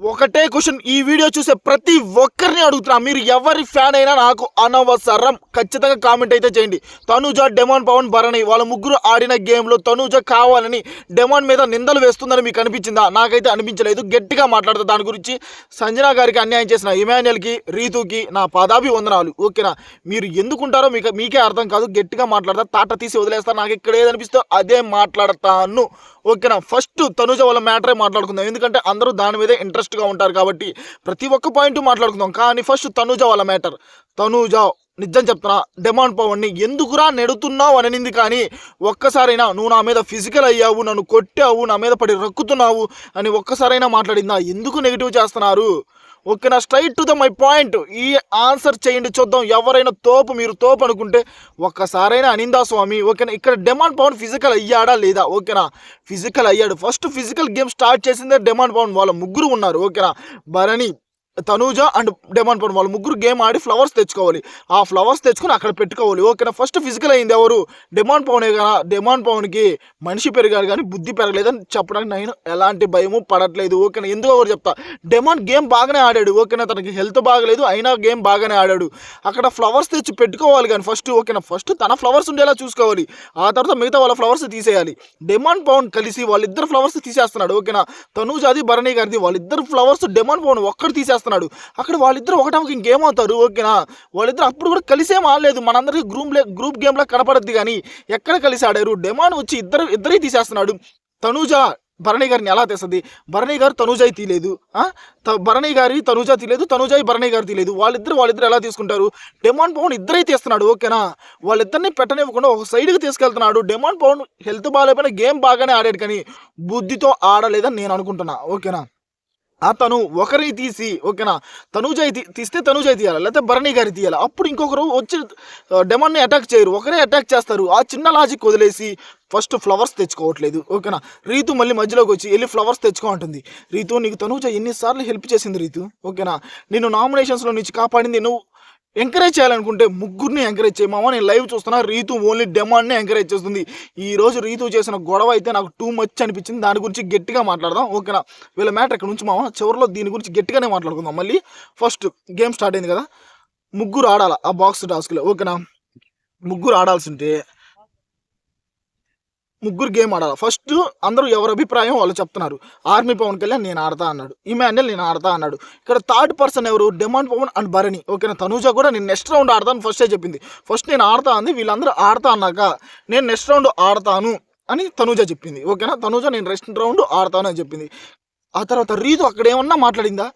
ఒకటే క్వశ్చన్ ఈ వీడియో చూసే ప్రతి ఒక్కరిని అడుగుతున్నా. మీరు ఎవరి ఫ్యాన్ అయినా నాకు అనవసరం. ఖచ్చితంగా కామెంట్ అయితే చేయండి. తనుజ డెమాన్ పవన్ భరణి వాళ్ళ ముగ్గురు ఆడిన గేమ్లో తనుజ కావాలని డెమాన్ మీద నిందలు వేస్తుందని మీకు అనిపించిందా? నాకైతే అనిపించలేదు. గట్టిగా మాట్లాడతా. దాని గురించి సంజనా గారికి అన్యాయం చేసిన ఇమాన్యుల్కి రీతుకి నా పదాభి వందనాలు ఓకేనా? మీరు ఎందుకుంటారో మీకు మీకే అర్థం కాదు. గట్టిగా మాట్లాడతా. తాట తీసి వదిలేస్తా. నాకు ఇక్కడ ఏదనిపిస్తే అదే మాట్లాడతాను. ఓకేనా? ఫస్ట్ తనుజ వాళ్ళ మ్యాటరే మాట్లాడుకుందాం. ఎందుకంటే అందరూ దాని మీదే ఫాస్ట్గా ఉంటారు కాబట్టి ప్రతి ఒక్క పాయింట్ మాట్లాడుకుందాం. కానీ ఫస్ట్ తనుజ వాళ్ళ మ్యాటర్ తనుజ నిజం చెప్తున్నా డిమాండ్ పవన్ని ఎందుకురా నెడుతున్నావు అనింది కానీ ఒక్కసారైనా నువ్వు నా మీద ఫిజికల్ అయ్యావు నన్ను కొట్టావు నా మీద పడి రక్కుతున్నావు అని ఒక్కసారైనా మాట్లాడిందా? ఎందుకు నెగిటివ్ చేస్తున్నారు? ఓకేనా? Straight to the my point ఈ ఆన్సర్ చేయండి చూద్దాం ఎవరైనా తోపు మీరు తోపు అనుకుంటే ఒక్కసారైనా అనిందా స్వామి? ఓకేనా? ఇక్కడ డెమాండ్ పవన్ ఫిజికల్ అయ్యాడా లేదా? ఓకేనా? ఫిజికల్ అయ్యాడు. ఫస్ట్ ఫిజికల్ గేమ్ స్టార్ట్ చేసిందే డెమాండ్ పవన్ వాళ్ళ ముగ్గురు ఉన్నారు. ఓకేనా? భరణి తనూజ అండ్ డెమాన్ పవన్ వాళ్ళు ముగ్గురు గేమ్ ఆడి ఫ్లవర్స్ తెచ్చుకోవాలి. ఆ ఫ్లవర్స్ తెచ్చుకొని అక్కడ పెట్టుకోవాలి. ఓకేనా? ఫస్ట్ ఫిజికల్ అయింది ఎవరు? డెమాన్ పవనే కదా. డెమాన్ పవన్కి మనిషి పెరిగాడు కానీ బుద్ధి పెరగలేదని చెప్పడానికి నేను ఎలాంటి భయము పడట్లేదు. ఓకేనా? ఎందుకు ఎవరు చెప్తా. డెమాన్ గేమ్ బాగానే ఆడాడు. ఓకేనా? తనకి హెల్త్ బాగలేదు అయినా గేమ్ బాగానే ఆడాడు. అక్కడ ఫ్లవర్స్ తెచ్చి పెట్టుకోవాలి కానీ ఫస్ట్ ఓకేనా? ఫస్ట్ తన ఫ్లవర్స్ ఉండేలా చూసుకోవాలి. ఆ తర్వాత మిగతా వాళ్ళ ఫ్లవర్స్ తీసేయాలి. డెమాన్ పవన్ కలిసి వాళ్ళిద్దరు ఫ్లవర్స్ తీసేస్తున్నాడు. ఓకేనా? తనూజాది అది భరణి గారిది వాళ్ళిద్దరు ఫ్లవర్స్ డెమాన్ పవన్ ఒక్కడు తీసేస్తున్నాడు. అక్కడ వాళ్ళిద్దరు ఒకటానికి ఇంకేమవుతారు? ఓకేనా? వాళ్ళిద్దరు అప్పుడు కూడా కలిసేం ఆడలేదు. మనందరికీ గ్రూప్ గ్రూప్ గేమ్లో కనపడద్ది కానీ ఎక్కడ కలిసి ఆడారు? డెమాన్ వచ్చి ఇద్దరు ఇద్దరే తీసేస్తున్నాడు. తనూజ భరణి గారిని ఎలా తెస్తుంది? భరణి గారు తనూజాయి తీలేదు త- భరణి గారి తనుజా తీలేదు తనూజాయి భరణి గారు తీలేదు వాళ్ళిద్దరు వాళ్ళిద్దరు ఎలా తీసుకుంటారు? డెమాన్ పవన్ ఇద్దరే తీస్తున్నాడు. ఓకేనా? వాళ్ళిద్దరిని పెట్టనివ్వకుండా ఒక సైడ్కి తీసుకెళ్తున్నాడు. డెమాన్ పవన్ హెల్త్ బాగాలేకపోయినా గేమ్ బాగానే ఆడాడు కానీ బుద్ధితో ఆడలేదని నేను అనుకుంటున్నా. ఓకేనా? అతను ఒకరిని తీసి ఓకేనా? తనుజాయి తీస్తే తనుజాయి తీయాలి? లేకపోతే భరణి గారి తీయాలి? అప్పుడు ఇంకొకరు వచ్చి ఆ, డెమాన్ని అటాక్ చేయరు. ఒకరే అటాక్ చేస్తారు. ఆ చిన్న లాజిక్ వదిలేసి ఫస్ట్ ఫ్లవర్స్ తెచ్చుకోవట్లేదు. ఓకేనా? రీతు మళ్ళీ మధ్యలోకి వచ్చి వెళ్ళి ఫ్లవర్స్ తెచ్చుకో అంటుంది. రీతు నీకు తనుజ ఎన్నిసార్లు హెల్ప్ చేసింది రీతు? ఓకేనా? నేను నామినేషన్స్లో నుంచి కాపాడింది నువ్వు ఎంకరేజ్ చేయాలనుకుంటే ముగ్గురిని ఎంకరేజ్ చేయమామా నేను లైవ్ చూస్తున్నా రీతు ఓన్లీ డెమాండ్ని ఎంకరేజ్ చేస్తుంది. ఈ రోజు రీతు చేసిన గొడవ అయితే నాకు టూ మచ్ అనిపించింది. దాని గురించి గట్టిగా మాట్లాడదాం. ఓకేనా వీళ్ళ మ్యాటర్ ఇక్కడ నుంచి మామ? చివరిలో దీని గురించి గట్టిగానే మాట్లాడుకుందాం. మళ్ళీ ఫస్ట్ గేమ్ స్టార్ట్ అయింది కదా? ముగ్గురు ఆడాలి? ఆ బాక్స్ టాస్క్లో ఓకేనా ముగ్గురు ఆడాల్సి ఉంటే ముగ్గురు గేమ్ ఆడాలి? ఫస్ట్ అందరూ ఎవరి అభిప్రాయం వాళ్ళు చెప్తున్నారు. ఆర్మీ పవన్ కళ్యాణ్ నేను ఆడతా అన్నాడు. ఇమాన్యుల్ నేను ఆడతా అన్నాడు. ఇక్కడ థర్డ్ పర్సన్ ఎవరు? Demon Pawan and Bharani. ఓకేనా? తనూజ కూడా నేను నెక్స్ట్ రౌండ్ ఆడతాను ఫస్టే చెప్పింది. ఫస్ట్ నేను ఆడతా అంది వీళ్ళందరూ ఆడతా అన్నాక నేను నెక్స్ట్ రౌండ్ ఆడతాను అని తనూజ చెప్పింది. ఓకేనా? తనూజ నేను నెక్స్ట్ రౌండ్ ఆడతాను అని చెప్పింది. ఆ తర్వాత రీతు అక్కడ ఏమన్నా మాట్లాడిందా?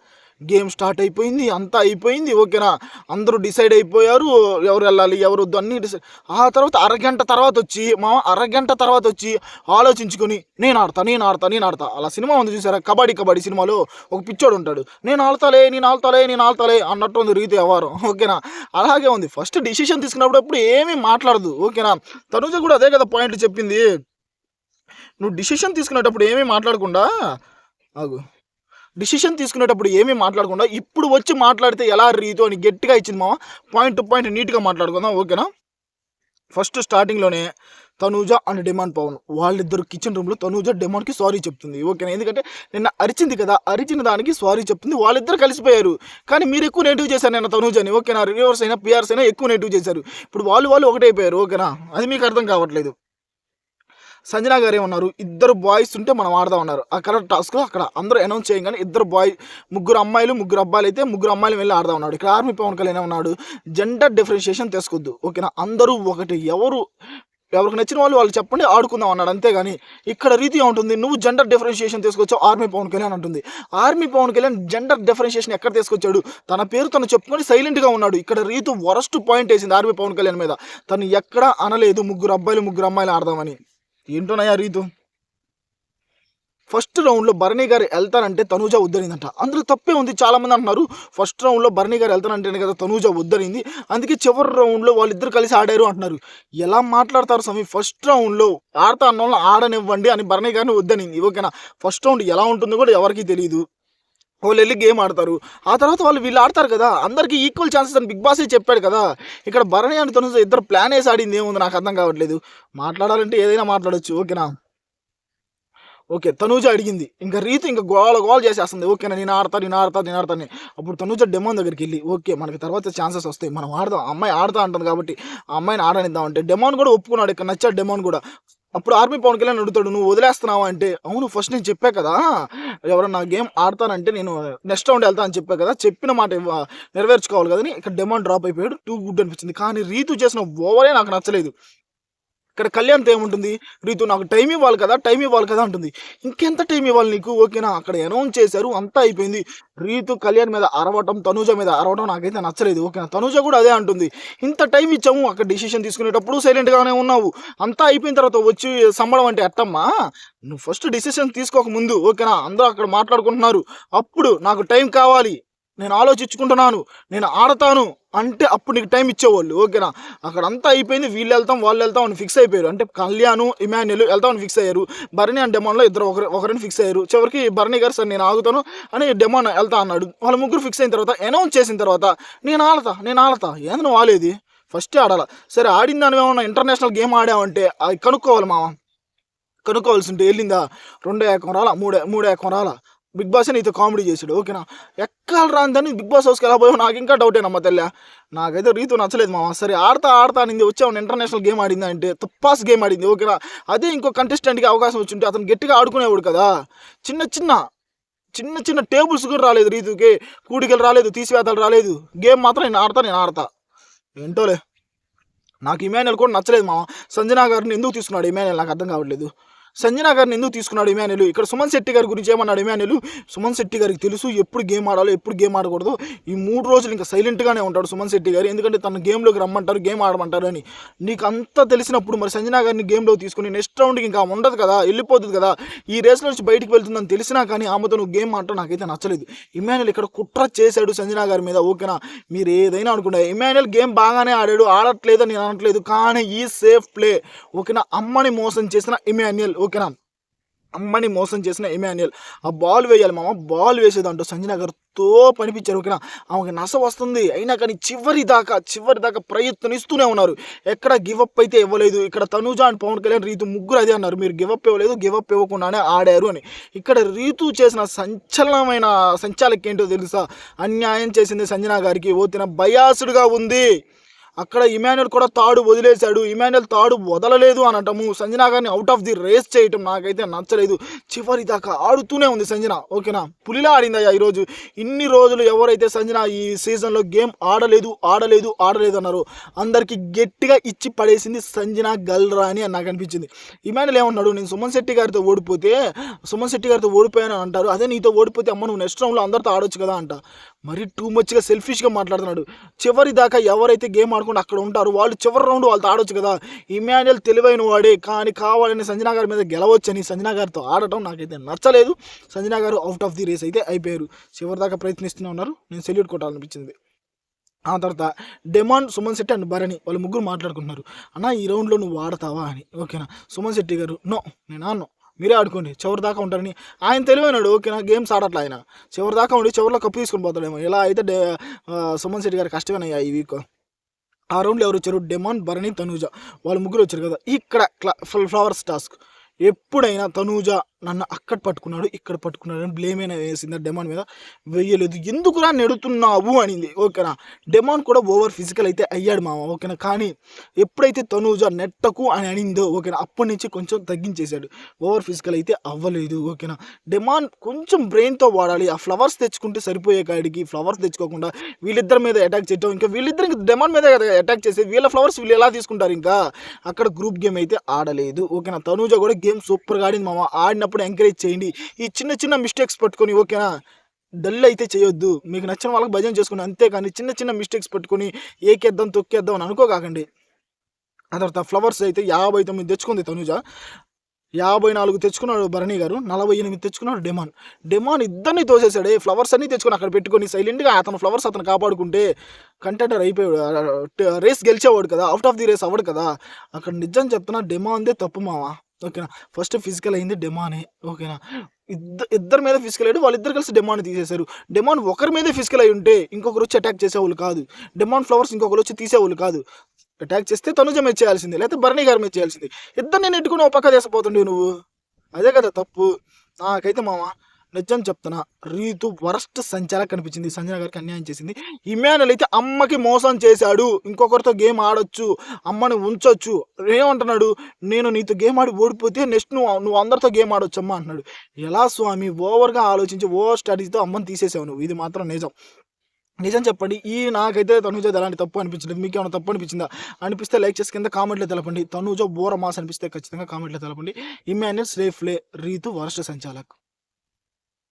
గేమ్ స్టార్ట్ అయిపోయింది అంతా అయిపోయింది ఓకేనా? అందరూ డిసైడ్ అయిపోయారు ఎవరు వెళ్ళాలి ఎవరు వద్దు అన్నీ డిసైడ్. ఆ తర్వాత అరగంట తర్వాత వచ్చి మా అరగంట తర్వాత వచ్చి ఆలోచించుకొని నేను ఆడతా నేను ఆడతా నేను ఆడతా. అలా సినిమా ఉంది చూసారా? కబడ్డీ కబడ్డీ సినిమాలో ఒక పిచ్చోడు ఉంటాడు. నేను ఆడతాలే నేను ఆడతాలే నేను ఆడతాలే అన్నట్టు ఉంది రీతి వ్యవహారం ఓకేనా? అలాగే ఉంది. ఫస్ట్ డిసిషన్ తీసుకున్నప్పుడు ఏమీ మాట్లాడదు ఓకేనా? తనుజ కూడా అదే కదా పాయింట్ చెప్పింది. నువ్వు డిసిషన్ తీసుకునేటప్పుడు ఏమీ మాట్లాడకుండా ఆగు. డిసిషన్ తీసుకునేటప్పుడు ఏమీ మాట్లాడకుండా ఇప్పుడు వచ్చి మాట్లాడితే ఎలా రీతో అని గట్టిగా ఇచ్చింది మామ. పాయింట్ టు పాయింట్ నీట్గా మాట్లాడుకుందాం ఓకేనా? ఫస్ట్ స్టార్టింగ్లోనే తనూజ అండ్ డిమాండ్ పవన్ వాళ్ళిద్దరు కిచెన్ రూమ్లో తనూజ డిమాండ్కి సారీ చెప్తుంది ఓకేనా? ఎందుకంటే నిన్న అరిచింది కదా అరిచిన దానికి సారీ చెప్తుంది వాళ్ళిద్దరు కలిసిపోయారు. కానీ మీరు ఎక్కువ నెగిటివ్ చేశారు నిన్న తనూజని ఓకేనా? రివర్స్ అయినా పిఆర్స్ అయినా ఎక్కువ నెగిటివ్ చేశారు. ఇప్పుడు వాళ్ళు వాళ్ళు ఒకటైపోయారు ఓకేనా? అది మీకు అర్థం కావట్లేదు. సంజన గారు ఏమన్నారు? ఇద్దరు బాయ్స్ ఉంటే మనం ఆడదాం అన్నారు. అక్కడ టాస్క్ అక్కడ అందరూ అనౌన్స్ చేయగానే ఇద్దరు బాయ్ ముగ్గురు అమ్మాయిలు ముగ్గురు అబ్బాయిలు అయితే ముగ్గురు అమ్మాయిలు వెళ్ళి ఆడదాం ఉన్నాడు ఇక్కడ ఆర్మీ పవన్ కళ్యాణ్ ఉన్నాడు? జెండర్ డిఫరెన్షియేషన్ తీసుకొద్దు. ఓకేనా? అందరూ ఒకటి ఎవరు ఎవరికి నచ్చిన వాళ్ళు వాళ్ళు చెప్పండి ఆడుకుందాం అన్నాడు. అంతేగాని ఇక్కడ రీతి ఉంటుంది నువ్వు జెండర్ డిఫరెన్షియేషన్ తీసుకొచ్చావు ఆర్మీ పవన్ కళ్యాణ్ అంటుంది. Army Pawan Kalyan gender differentiation ఎక్కడ తీసుకొచ్చాడు? తన పేరు తను చెప్పుకొని సైలెంట్గా ఉన్నాడు. ఇక్కడ రీతు వరస్ట్ పాయింట్ వేసింది ఆర్మీ పవన్ కళ్యాణ్ మీద. తను ఎక్కడ అనలేదు ముగ్గురు అబ్బాయిలు ముగ్గురు అమ్మాయిలు ఆడదామని. ఏంటోనయ్యా రీతు? ఫస్ట్ రౌండ్లో భరణి గారు వెళ్తారంటే తనూజ వద్దనిందంట. అందులో తప్పే ఉంది చాలామంది అంటున్నారు ఫస్ట్ రౌండ్లో భరణి గారు వెళ్తారంటేనే కదా తనూజ వద్దనింది. అందుకే చివరి రౌండ్లో వాళ్ళిద్దరు కలిసి ఆడారు అంటున్నారు. ఎలా మాట్లాడతారు స్వామి? ఫస్ట్ రౌండ్లో ఆడతా అన్న ఆడనివ్వండి అని భరణి గారిని వద్దనింది. ఓకేనా? ఫస్ట్ రౌండ్ ఎలా ఉంటుందో కూడా ఎవరికీ తెలియదు వాళ్ళు వెళ్ళి గేమ్ ఆడతారు. ఆ తర్వాత వాళ్ళు వీళ్ళు ఆడతారు కదా అందరికీ ఈక్వల్ ఛాన్సెస్ అని బిగ్ బాసే చెప్పాడు కదా. ఇక్కడ భరణి అని తను ఇద్దరు ప్లాన్ వేసి ఆడింది ఏముంది నాకు అర్థం కావట్లేదు. మాట్లాడాలంటే ఏదైనా మాట్లాడచ్చు ఓకేనా ఓకే తనూజ అడిగింది. ఇంకా రీతి ఇంకా గోల గోల చేసేస్తుంది. ఓకేనా నేను ఆడతా నేను ఆడతా నేను ఆడతాను అప్పుడు తనూజ డెమోన్ దగ్గరికి వెళ్ళి ఓకే మనకి తర్వాత ఛాన్సెస్ వస్తాయి. మనం ఆడదాం అమ్మాయి ఆడతా అంటుంది కాబట్టి ఆ అమ్మాయిని ఆడనిద్దాం అంటే డెమోన్ కూడా ఒప్పుకున్నాడు. ఇక్కడ నచ్చాడు డెమోన్ కూడా. అప్పుడు ఆర్మీ పవన్ కళ్యాణ్ అడుగుతాడు నువ్వు వదిలేస్తున్నావా? అంటే అవును ఫస్ట్ నేను చెప్పా కదా ఎవరన్నా గేమ్ ఆడతానంటే నేను నెక్స్ట్ రౌండ్ వెళ్తా అని చెప్పా కదా చెప్పిన మాట నెరవేర్చుకోవాలి కదా ఇక్కడ డిమాండ్ డ్రాప్ అయిపోయాడు. టూ గుడ్ అనిపించింది. కానీ రీతు చేసిన ఓవరే నాకు నచ్చలేదు. ఇక్కడ కళ్యాణ్తో ఏముంటుంది రీతు నాకు టైం ఇవ్వాలి కదా టైం ఇవ్వాలి కదా అంటుంది. ఇంకెంత టైం ఇవ్వాలి నీకు? ఓకేనా అక్కడ అనౌన్స్ చేశారు అంతా అయిపోయింది. రీతు కళ్యాణ్ మీద అరవటం తనుజ మీద అరవటం నాకైతే నచ్చలేదు. ఓకేనా తనుజ కూడా అదే అంటుంది. ఇంత టైం ఇచ్చాము అక్కడ డిసిషన్ తీసుకునేటప్పుడు సైలెంట్గానే ఉన్నావు. అంతా అయిపోయిన తర్వాత వచ్చి సంబడం అంటే అట్టమ్మా నువ్వు ఫస్ట్ డిసిషన్ తీసుకోక ముందు ఓకేనా అందరూ అక్కడ మాట్లాడుకుంటున్నారు. అప్పుడు నాకు టైం కావాలి. నేను ఆలోచించుకుంటున్నాను నేను ఆడతాను అంటే అప్పుడు నీకు టైం ఇచ్చేవాళ్ళు ఓకేనా? అక్కడ అంతా అయిపోయింది వీళ్ళు వెళ్తాం వాళ్ళు వెళ్తాం అని ఫిక్స్ అయిపోయారు. అంటే కళ్యాణ్ ఇమాన్యుల్ వెళ్తామని ఫిక్స్ అయ్యారు. భరణి అండ్ డెమాన్లో ఇద్దరు ఒకరి ఒకరిని ఫిక్స్ అయ్యారు. చివరికి భరణి గారు సార్ నేను ఆగుతాను అని డెమాన్ వెళ్తా అన్నాడు. వాళ్ళ ముగ్గురు ఫిక్స్ అయిన తర్వాత అనౌన్స్ చేసిన తర్వాత నేను ఆడతా నేను ఆడతా. ఏంది నువ్వు ఆడేది? ఆడాలా ఆడాల? సరే ఆడిన దాని ఏమన్నా ఇంటర్నేషనల్ గేమ్ ఆడామంటే అది కనుక్కోవాలి మామ కనుక్కోవాల్సి ఉంటే వెళ్ళిందా? రెండో ఏకం రాలా? మూడే మూడో ఏకం రాలా? బిగ్ బాస్ నీతో కామెడీ చేసాడు ఓకేనా? ఎక్కడ రాని బిగ్ బాస్ హౌస్కి ఎలా పోయావు? నాకు ఇంకా డౌటేనమ్మా తెల్ల. నాకైతే రీతు నచ్చలేదు మామ. సరే ఆడతా ఆడతా అనింది వచ్చావు ఇంటర్నేషనల్ గేమ్ ఆడింది అంటే తుప్పాస్ గేమ్ ఆడింది ఓకేనా? అదే ఇంకో కంటెస్టెంట్కి అవకాశం వచ్చింటే అతను గట్టిగా ఆడుకునేవాడు కదా. చిన్న చిన్న చిన్న చిన్న టేబుల్స్ కూడా రాలేదు రీతుకి. కూడికలు రాలేదు తీసివేతలు రాలేదు. గేమ్ మాత్రం నేను ఆడతా నేను ఆడతా. ఏంటోలే? నాకు ఇమాన్యుల్ కూడా నచ్చలేదు మామ. సంజనా గారిని ఎందుకు తీసుకున్నాడు ఇమాన్యుల్ నాకు అర్థం కావట్లేదు. సంజనా గారిని ఎందుకు తీసుకున్నాడు ఇమానులు ఇక్కడ సుమన్ శెట్టి గారి గురించి ఏమన్నాడు ఇమానులు సుమన్ శెట్టి గారికి తెలుసు ఎప్పుడు గేమ్ ఆడాలో ఎప్పుడు గేమ్ ఆడకూడదు. ఈ మూడు రోజులు ఇంకా సైలెంట్గానే ఉంటాడు సుమన్ శెట్టి గారు. ఎందుకంటే తన గేమ్లోకి రమ్మంటారు గేమ్ ఆడమంటారు అని. నీకు అంతా తెలిసినప్పుడు మరి సంజనా గారిని గేమ్లో తీసుకుని నెక్స్ట్ రౌండ్కి ఇంకా ఉండదు కదా వెళ్ళిపోతుంది కదా. ఈ రేస్లో నుంచి బయటికి వెళ్తుందని తెలిసినా కానీ ఆమెతో నువ్వు గేమ్ ఆడటం నాకైతే నచ్చలేదు. ఇమానుల్ ఇక్కడ కుట్ర చేశాడు సంజనా గారి మీద ఓకేనా? మీరు ఏదైనా అనుకుంటే. ఇమానుల్ గేమ్ బాగానే ఆడాడు ఆడట్లేదు నేను అనట్లేదు కానీ ఈ సేఫ్ ప్లే ఓకేనా? అమ్మని మోసం చేసిన ఇమాన్యుల్ ఓకేనా అమ్మని మోసం చేసిన ఇమాన్యుల్ ఆ బాల్ వేయాలి మామ బాల్ వేసేదంటూ సంజనా గారితో పనిపించారు ఓకేనా ఆమెకి నస వస్తుంది అయినా కానీ చివరి దాకా చివరి దాకా ప్రయత్నిస్తూనే ఉన్నారు. ఎక్కడ గివప్ అయితే ఇవ్వలేదు ఇక్కడ తనుజ అండ్ పవన్ కళ్యాణ్ రీతు ముగ్గురు అదే అన్నారు మీరు గివప్ ఇవ్వలేదు గివప్ ఇవ్వకుండానే ఆడారు అని. ఇక్కడ రీతు చేసిన సంచలనమైన సంచాలకి ఏంటో తెలుసా? అన్యాయం చేసింది సంజనా గారికి ఓతిన బయాసుడుగా ఉంది. అక్కడ ఇమాన్యుల్ కూడా తాడు వదిలేశాడు. ఇమాన్యుల్ తాడు వదలలేదు అనటము సంజనా గారిని అవుట్ ఆఫ్ ది రేస్ చేయటం నాకైతే నచ్చలేదు. చివరి దాకా ఆడుతూనే ఉంది సంజన. ఓకేనా? పులిలా ఆడిందయ్యా ఈరోజు. ఇన్ని రోజులు ఎవరైతే సంజన ఈ సీజన్లో గేమ్ ఆడలేదు ఆడలేదు ఆడలేదు అన్నారు అందరికి గట్టిగా ఇచ్చి పడేసింది సంజన గల్రా అని నాకు అనిపించింది. ఇమాన్యుల్ ఏమన్నాడు? నేను సుమన్ శెట్టి గారితో ఓడిపోతే సుమన్ శెట్టి గారితో ఓడిపోయాను అని అంటారు. అదే నీతో ఓడిపోతే అమ్మ నువ్వు నెక్స్ట్ రౌండ్లో అందరితో ఆడొచ్చు కదా అంట. మరి టూ మచ్గా సెల్ఫిష్గా మాట్లాడుతున్నాడు. చివరి దాకా ఎవరైతే గేమ్ ఆడుకుంటూ అక్కడ ఉంటారు. వాళ్ళు చివరి రౌండ్ వాళ్ళతో ఆడొచ్చు కదా. ఇమాన్యుల్ తెలివైన వాడే. కానీ కావాలని సంజనా గారి మీద గెలవచ్చని సంజనా గారితో ఆడటం నాకైతే నచ్చలేదు. సంజనా గారు అవుట్ ఆఫ్ ది రేస్ అయితే అయిపోయారు. చివరి దాకా ప్రయత్నిస్తూనే ఉన్నారు. నేను సెల్యూట్ కొట్టాలనిపించింది. ఆ తర్వాత డెమాన్ సుమన్ శెట్టి అండ్ భరణి వాళ్ళు ముగ్గురు మాట్లాడుకుంటున్నారు. అన్న ఈ రౌండ్లో నువ్వు ఆడతావా? అని. ఓకేనా? సుమన్ శెట్టి గారు నో నేను ఆడను. మీరే ఆడుకోండి. చివరి దాకా ఉంటారని ఆయన తెలివైనాడు. ఓకేనా? గేమ్స్ ఆడట్లే ఆయన. చివరి దాకా ఉండి చివరిలో కప్పు తీసుకొని పోతాడేమో. ఇలా అయితే డే సుమన్ శెట్టి గారు కష్టమేనయ్యా ఈ వీక్ ఆ రౌండ్లో ఎవరు వచ్చారు డెమాన్ భరణి తనూజ. వాళ్ళు ముగ్గురు వచ్చారు కదా. ఇక్కడ ఫ్లవర్స్ టాస్క్. ఎప్పుడైనా తనూజ నన్ను అక్కడ పట్టుకున్నాడు ఇక్కడ పట్టుకున్నాడు అని బ్లేమ్ అయినా వేసింది డెమాన్ మీద. వేయలేదు. ఎందుకురా నెడుతున్నావు అనింది. ఓకేనా? డెమాన్ కూడా ఓవర్ ఫిజికల్ అయితే అయ్యాడు మామ. ఓకేనా? కానీ ఎప్పుడైతే తనూజ నెట్టకు అని అనిందో ఓకేనా? అప్పటి నుంచి కొంచెం తగ్గించేశాడు. ఓవర్ ఫిజికల్ అయితే అవ్వలేదు. ఓకేనా? డెమాన్ కొంచెం బ్రెయిన్తో వాడాలి. ఆ ఫ్లవర్స్ తెచ్చుకుంటే సరిపోయే కాడికి ఫ్లవర్స్ తెచ్చుకోకుండా వీళ్ళిద్దరి మీద అటాక్ చేయటం ఇంకా వీళ్ళిద్దరికి డెమాన్ మీద కదా అటాక్ చేసి వీళ్ళ ఫ్లవర్స్ వీళ్ళు ఎలా తీసుకుంటారు ఇంకా? అక్కడ గ్రూప్ గేమ్ అయితే ఆడలేదు. ఓకేనా? తనూజ కూడా గేమ్ సూపర్గా ఆడింది మామ. ఆడినప్పుడు ఎంకరేజ్ చేయండి. ఈ చిన్న చిన్న మిస్టేక్స్ పట్టుకొని ఓకేనా డల్ అయితే చేయొద్దు. మీకు నచ్చిన వాళ్ళకి భజన చేసుకుని అంతేకాని చిన్న చిన్న మిస్టేక్స్ పట్టుకొని ఏకేద్దాం తొక్కేద్దాం అని అనుకోకాకండి. ఆ తర్వాత ఫ్లవర్స్ అయితే యాభై తొమ్మిది తెచ్చుకుంది తనుజ. యాభై నాలుగు తెచ్చుకున్నాడు భరణి గారు. నలభై ఎనిమిది తెచ్చుకున్నాడు డెమాన్. డెమాన్ ఇద్దరిని తోసేశాడే. ఫ్లవర్స్ అన్నీ తెచ్చుకొని అక్కడ పెట్టుకొని సైలెంట్గా అతను ఫ్లవర్స్ అతను కాపాడుకుంటే కంటెంటర్ అయిపోయాడు. రేస్ గెలిచేవాడు కదా. అవుట్ ఆఫ్ ది రేస్ అవ్వడు కదా. అక్కడ నిజం చెప్తున్నా డెమాన్దే తప్పు మావా? ఓకేనా? ఫస్ట్ ఫిజికల్ అయింది డెమానే ఓకేనా? ఇద్దరు ఇద్దరి మీద ఫిజికల్ అయ్యాడు వాళ్ళిద్దరు కలిసి డెమాన్ తీసేశారు. డెమాన్ ఒకరి మీదే ఫిజికల్ అయి ఉంటే ఇంకొకరు వచ్చి అటాక్ చేసేవాళ్ళు కాదు. డెమాన్ ఫ్లవర్స్ ఇంకొకరు వచ్చి తీసేవాళ్ళు కాదు. అటాక్ చేస్తే తనుజ మీద చేయాల్సిందే లేకపోతే భరణి గారి మీద చేయాల్సిందే. ఇద్దరు నేను ఎట్టుకుని ఒక పక్క చేసిపోతుండే నువ్వు? అదే కదా తప్పు. నాకైతే మామ నిజం చెప్తున్నా రీతు వరస్ట్ సంచాలక్ కనిపించింది. సంజన గారికి అన్యాయం చేసింది. ఇమానుల్ అయితే అమ్మకి మోసం చేశాడు. ఇంకొకరితో గేమ్ ఆడొచ్చు అమ్మని ఉంచొచ్చు. ఏమంటున్నాడు? నేను నీతో గేమ్ ఆడి ఓడిపోతే నెక్స్ట్ నువ్వు నువ్వు అందరితో గేమ్ ఆడొచ్చు అమ్మ అంటున్నాడు. ఎలా స్వామి? ఓవర్గా ఆలోచించి ఓవర్ స్టడీస్తో అమ్మని తీసేసావు నువ్వు. ఇది మాత్రం నిజం. నిజం చెప్పండి. ఈ నాకైతే తనుజ ఎలాంటి తప్పు అనిపించలేదు. మీకు ఏమైనా తప్పు అనిపించిందా? అనిపిస్తే లైక్ చేసి కింద కామెంట్లో తెలపండి. తనుజ బోర మాస్ అనిపిస్తే ఖచ్చితంగా కామెంట్లో తెలపండి. ఇమాన్యుల్ సేఫ్లే రీతు వరస్ట్ సంచాలక్.